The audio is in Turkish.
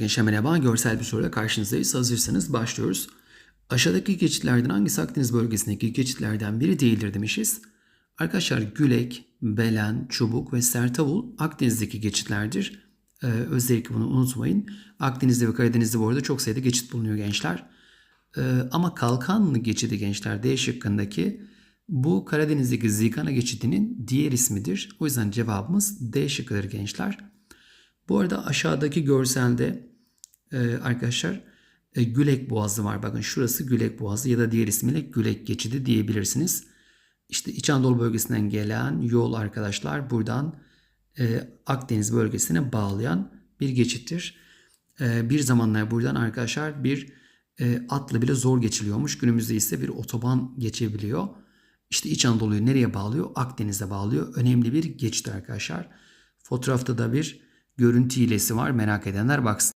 Gençler merhaba. Görsel bir soruyla karşınızdayız. Hazırsanız başlıyoruz. Aşağıdaki geçitlerden hangisi Akdeniz bölgesindeki geçitlerden biri değildir demişiz. Arkadaşlar Gülek, Belen, Çubuk ve Sertavul Akdeniz'deki geçitlerdir. Ee, özellikle bunu unutmayın. Akdeniz'de ve Karadeniz'de bu arada çok sayıda geçit bulunuyor gençler. Ee, ama Kalkanlı geçidi gençler D şıkkındaki bu Karadeniz'deki Zikana geçidinin diğer ismidir. O yüzden cevabımız D şıkkıdır gençler. Bu arada aşağıdaki görselde e, arkadaşlar e, Gülek Boğazı var. Bakın şurası Gülek Boğazı ya da diğer ismiyle Gülek Geçidi diyebilirsiniz. İşte İç Anadolu bölgesinden gelen yol arkadaşlar buradan e, Akdeniz bölgesine bağlayan bir geçittir. Bir zamanlar buradan arkadaşlar bir atla bile zor geçiliyormuş. Günümüzde ise bir otoban geçebiliyor. İşte İç Anadolu'yu nereye bağlıyor? Akdeniz'e bağlıyor. Önemli bir geçit arkadaşlar. Fotoğrafta da bir görüntü hilesi var. Merak edenler baksın.